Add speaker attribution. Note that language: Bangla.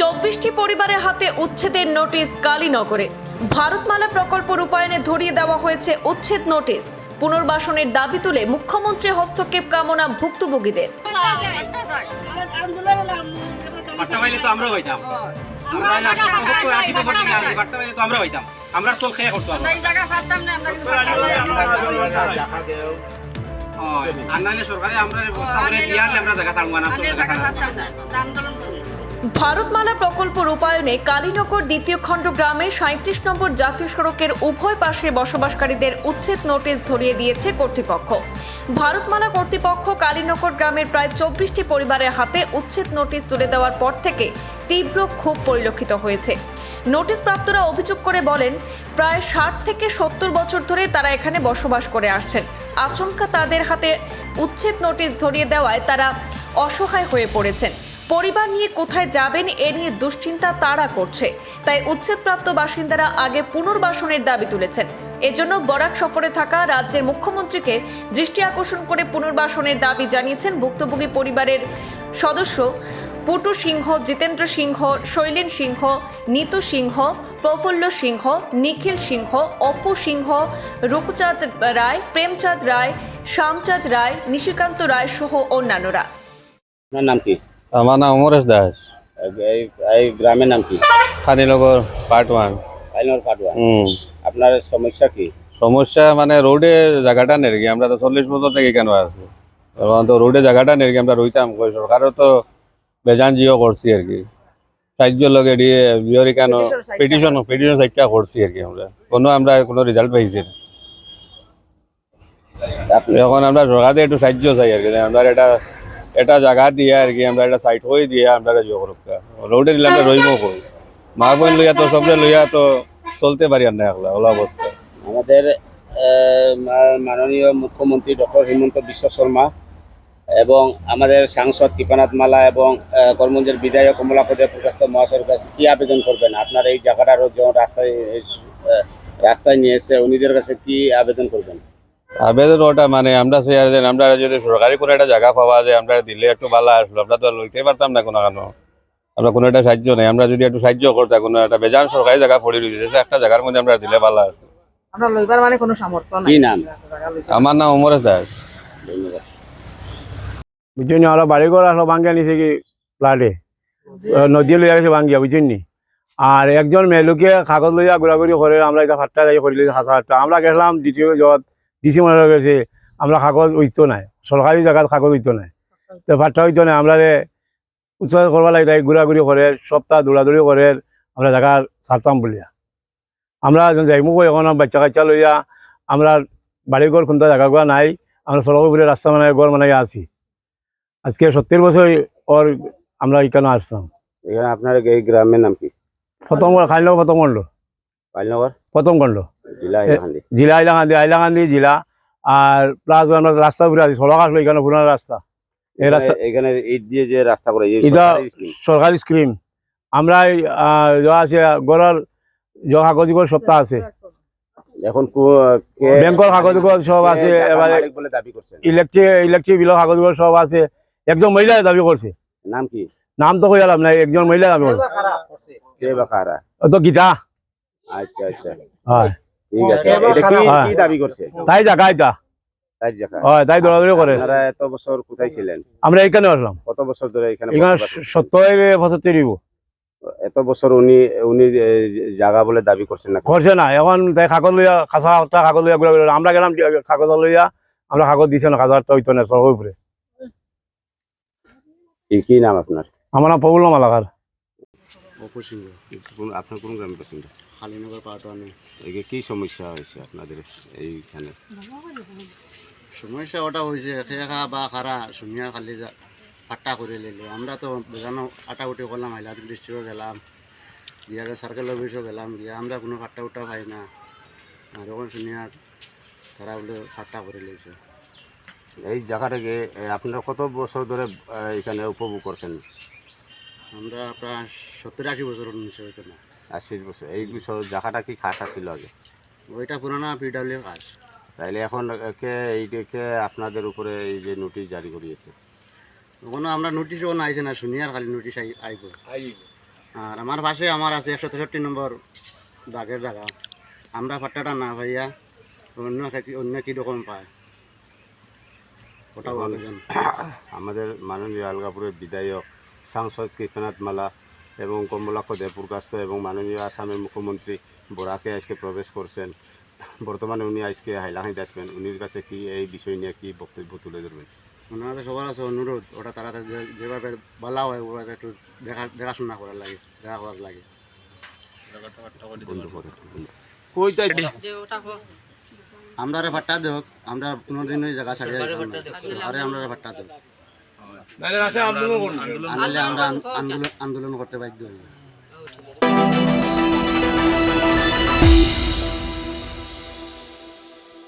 Speaker 1: চব্বিশটি পরিবারের হাতে উচ্ছেদের নোটিশ কালীনগরে। ভারতমালা প্রকল্প রূপায়ণে ধরিয়ে দেওয়া হয়েছে উচ্ছেদ নোটিশ। পুনর্বাসনের দাবি তুলে মুখ্যমন্ত্রীর হস্তক্ষেপ কামনা ভুক্তভোগীদের।
Speaker 2: হইতাম। আমরা তো আমরা হইতাম। আমরা খেয়ে করতো আমরা আর নাহলে সরকারে আমরা ব্যবস্থা করে দিয়ে আমরা জায়গা থাকব না।
Speaker 1: ভারতমালা প্রকল্প রূপায়ণে কালীনগর দ্বিতীয় খণ্ড গ্রামে সাঁত্রিশ নম্বর জাতীয় সড়কের উভয় পাশে বসবাসকারীদের উচ্ছেদ নোটিশ ধরিয়ে দিয়েছে কর্তৃপক্ষ। ভারতমালা কর্তৃপক্ষ কালীনগর গ্রামের প্রায় চব্বিশটি পরিবারের হাতে উচ্ছেদ নোটিশ তুলে দেওয়ার পর থেকে তীব্র ক্ষোভ পরিলক্ষিত হয়েছে। নোটিশ প্রাপ্তরা অভিযোগ করে বলেন, প্রায় ষাট থেকে সত্তর বছর ধরে তারা এখানে বসবাস করে আসছেন। আচমকা তাদের হাতে উচ্ছেদ নোটিশ ধরিয়ে দেওয়ায় তারা অসহায় হয়ে পড়েছেন। পরিবার নিয়ে কোথায় যাবেন এ নিয়ে দুশ্চিন্তা তারা করছে। তাই উচ্ছেদপ্রাপ্ত বাসিন্দারা আগে পুনর্বাসনের দাবি তুলেছেন। এজন্য বরাক সফরে থাকা রাজ্যের মুখ্যমন্ত্রীকে দৃষ্টি আকর্ষণ করে পুনর্বাসনের দাবি জানিয়েছেন ভুক্তভোগী পরিবারের সদস্য পুটু সিংহ জিতেন্দ্র সিংহ শৈলেন সিংহ নিতু সিংহ প্রফুল্ল সিংহ নিখিল সিংহ অপু সিংহ রূপচাঁদ রায় প্রেমচাঁদ রায় শ্যামচাঁদ রায় নিশিকান্ত রায় সহ অন্যান্যরা।
Speaker 3: আপনার নাম কি?
Speaker 4: আমার নাম অমরেশ দাস।
Speaker 3: এই এই গ্রামের নাম কি?
Speaker 4: Khaninagar part one
Speaker 3: final Katua
Speaker 4: হুম।
Speaker 3: আপনার সমস্যা কি?
Speaker 4: সমস্যা মানে রোডে জায়গাটা নেই কি আমরা তো চল্লিশ বছর থেকে কেন আছি? তো রোডে জায়গাটা নেই আমরা রইতাম সরকারও তো বেজান জিও করছি আর কি। সাহায্য লগে দিয়ে বিহরি কেন পিটিশন পিটিশন সাইটটা করছি আর কি আমরা। কোনো আমরা কোনো রেজাল্ট পাইছি না। এখন আমরা সরকারে একটু সাহায্য চাই আর কি। আমরা এটা এটা জায়গা দিয়ে আর কি আমরা এটা সাইট হয়ে দিয়ে আমরা জিও করুক রোডে দিলে আমরা রইব কই। মা বোন লইয়া তো সবরে লইয়া তো চলতে পারি আর না একলা ওলা অবস্থা
Speaker 3: আমাদের আহ, মাননীয় মুখ্যমন্ত্রী ডক্টর হিমন্ত বিশ্ব শর্মা এবং আমাদের সাংসদ কৃপানাথ মালা এবং কর্মঞ্জের বিধায়ক কমলাপদে প্রকাশ মহাশয়ের কাছে কি আবেদন করবেন? আপনার এই জায়গাটার যখন রাস্তায় রাস্তায় নিয়ে এসে উনিদের কাছে কি আবেদন করবেন?
Speaker 4: আবেদন ওটা মানে আমরা সে আর আমরা যদি সরকারি কোনো একটা জায়গা পাওয়া যায় আমরা দিলে একটু ভালো আসলো আমরা তো লইতে পারতাম না কোনো কেন আমরা কোনো একটা সাহায্য নেই আমরা যদি একটু সাহায্য করতাম কোনো একটা বেজান সরকারি জায়গা পড়ে রয়েছে একটা জায়গার মধ্যে আমরা দিলে ভালো আসলো।
Speaker 5: আমরা লইবার মানে কোনো সামর্থ্য নাই।
Speaker 3: কি নাম?
Speaker 4: আমার নাম অমরেশ দাস।
Speaker 6: বুঝছেন নি আমরা বাড়ি ঘর আসলো ভাঙ্গিয়া নিছে কি ফ্লাডে নদী লইয়া গেছে ভাঙ্গিয়া বুঝছেন নি আর একজন মেয়েলোকে কাগজ লইয়া ঘোরাঘুরি করে আমরা এটা ফাটটা যাই করিলি হাসা হাটটা আমরা গেছিলাম দ্বিতীয় জত ডিসি মনে গেছে আমরা কাগজ উইতো নাই সরকারি জায়গাত কাগজ উইতো নাই। তো ফাটটা হইতো নাই আমরা উৎসাহ করবা লাগে তাই ঘোরাঘুরি করে সপ্তাহ দৌড়াদৌড়ি করে আমরা জায়গা ছাড়তাম বলিয়া। আমরা যাইমু এখন বাচ্চা কাচ্চা লইয়া আমরা বাড়ি ঘর কোনটা জায়গা নাই আমরা সড়ক রাস্তা মানে ঘর মানে আছি। আজকে সত্তর বছর ওর আমরা এখানে আসলাম।
Speaker 3: এখানে আপনার এই গ্রামের নাম কি?
Speaker 6: প্রথম খাইল প্রথম খণ্ড
Speaker 3: পাইলনগর
Speaker 6: প্রথম খণ্ড
Speaker 3: জেলা
Speaker 6: জেলা হাইলাকান্দি হাইলাকান্দি জেলা। আর প্লাস আমরা রাস্তা উপরে আছি সড়ক আসলো এখানে পুরানো রাস্তা। এই রাস্তা
Speaker 3: এখানে ইট দিয়ে যে রাস্তা করে
Speaker 6: এটা
Speaker 3: সরকারি
Speaker 6: স্কিম। আমরা যা আছে গড়ের যে কাগজগুলো সপ্তাহ আছে।
Speaker 3: এখন
Speaker 6: ব্যাংকের কাগজগুলো সব আছে ইলেকট্রিক ইলেকট্রিক বিলের কাগজগুলো সব আছে। একজন মহিলা দাবি করছে।
Speaker 3: নাম কি?
Speaker 6: নাম তো কইলাম না একজন মহিলা দাবি করছে।
Speaker 3: কে বা কারা?
Speaker 6: ও তো গীতা।
Speaker 3: আচ্ছা আচ্ছা।
Speaker 6: হয়।
Speaker 3: ঠিক আছে এটা কি। কি দাবি করছে?
Speaker 6: তাই জায়গা এটা
Speaker 3: তাই জায়গা
Speaker 6: হয় তাই দৌড়াদৌড়ি করে।
Speaker 3: আপনারা এত বছর কোথায় ছিলেন?
Speaker 6: আমরা এখানে আসলাম।
Speaker 3: কত বছর ধরে এখানে
Speaker 6: এখানে
Speaker 3: বসবাস করছেন?
Speaker 6: সত্তর পঁচাত্তর দিব
Speaker 3: এত বছর উনি উনি এ, জায়গা বলে দাবি করছেন না?
Speaker 6: করছে না এখন তাই কাগজ লইয়া কাঁচা কাগজ লইয়া। আমরা গেলাম কাগজ লইয়া আমরা কাগজ দিছে না কাগজটা হইতো না সরকার উপরে।
Speaker 3: কি কি নাম আপনার?
Speaker 6: আমার নাম প্রবুল মালাকার।
Speaker 3: আপনার কোন গ্রামের বাসিন্দা?
Speaker 7: খালিনগর পাটওয়ানি
Speaker 3: এই কি সমস্যা হয়েছে আপনাদের এইখানে?
Speaker 7: সমস্যা ওটা হয়েছে খেয়া বা খারা শুনিয়া খালি যা- আটটা করে নিলে আমরা তো বেজানো আটা উঠে করলাম হাইলাকান্দি ডিস্ট্রিক্টও গেলাম গিয়ে সার্কেল অফিসও গেলাম গিয়ে আমরা কোনো কাট্টা উঠা পাই না। আর ওখানে শুনিয়া তারা বলে ফাট্টা করে লেগেছে
Speaker 3: এই জায়গাটাকে আপনারা কত বছর ধরে এখানে উপভোগ করছেন?
Speaker 7: আমরা প্রায় সত্তর আশি বছর নিচে হইতো না
Speaker 3: আশি বছর। এই বছর জায়গাটা কি খাস ছিল আগে?
Speaker 7: ওইটা পুরানা পিডাব্লিউ কাজ
Speaker 3: তাইলে এখন কে এইটাকে আপনাদের উপরে এই যে নোটিশ জারি করিয়েছে?
Speaker 7: কোনো আমরা নোটিশ না আইছে না শুনি আর খালি নোটিশ আই আইব। আর আমার পাশে আমার আছে একশো তেষট্টি নম্বর দাগের জায়গা। আমরা ফাট্টাটা না ভাইয়া অন্য অন্য কী রকম পায়। ওটাও
Speaker 3: আমাদের মাননীয় আলগাপুরের বিধায়ক সাংসদ কৃপনাথ মালা এবং কমলাক্ষ দেবপুরকাস্ত এবং মাননীয় আসামের মুখ্যমন্ত্রী বরাকে আজকে প্রবেশ করছেন। বর্তমানে উনি আজকে হাইলাকান্দি আসবেন। উনির কাছে কি এই বিষয় নিয়ে কি বক্তব্য তুলে ধরবেন?
Speaker 7: ওনাদের সবার আছে অনুরোধ ওটা তারা যেভাবে বলা হয় ওভাবে একটু দেখা দেখাশোনা করার লাগে দেখা করার লাগে।
Speaker 3: কথা
Speaker 7: আমরা ভাট্টা দেখ আমরা কোনোদিন ওই জায়গা ছাড়িয়ে যাব না। আরে আমরা ভাট্টা দেখ আন্দোলন আন্দোলন করতে বাধ্য হইব।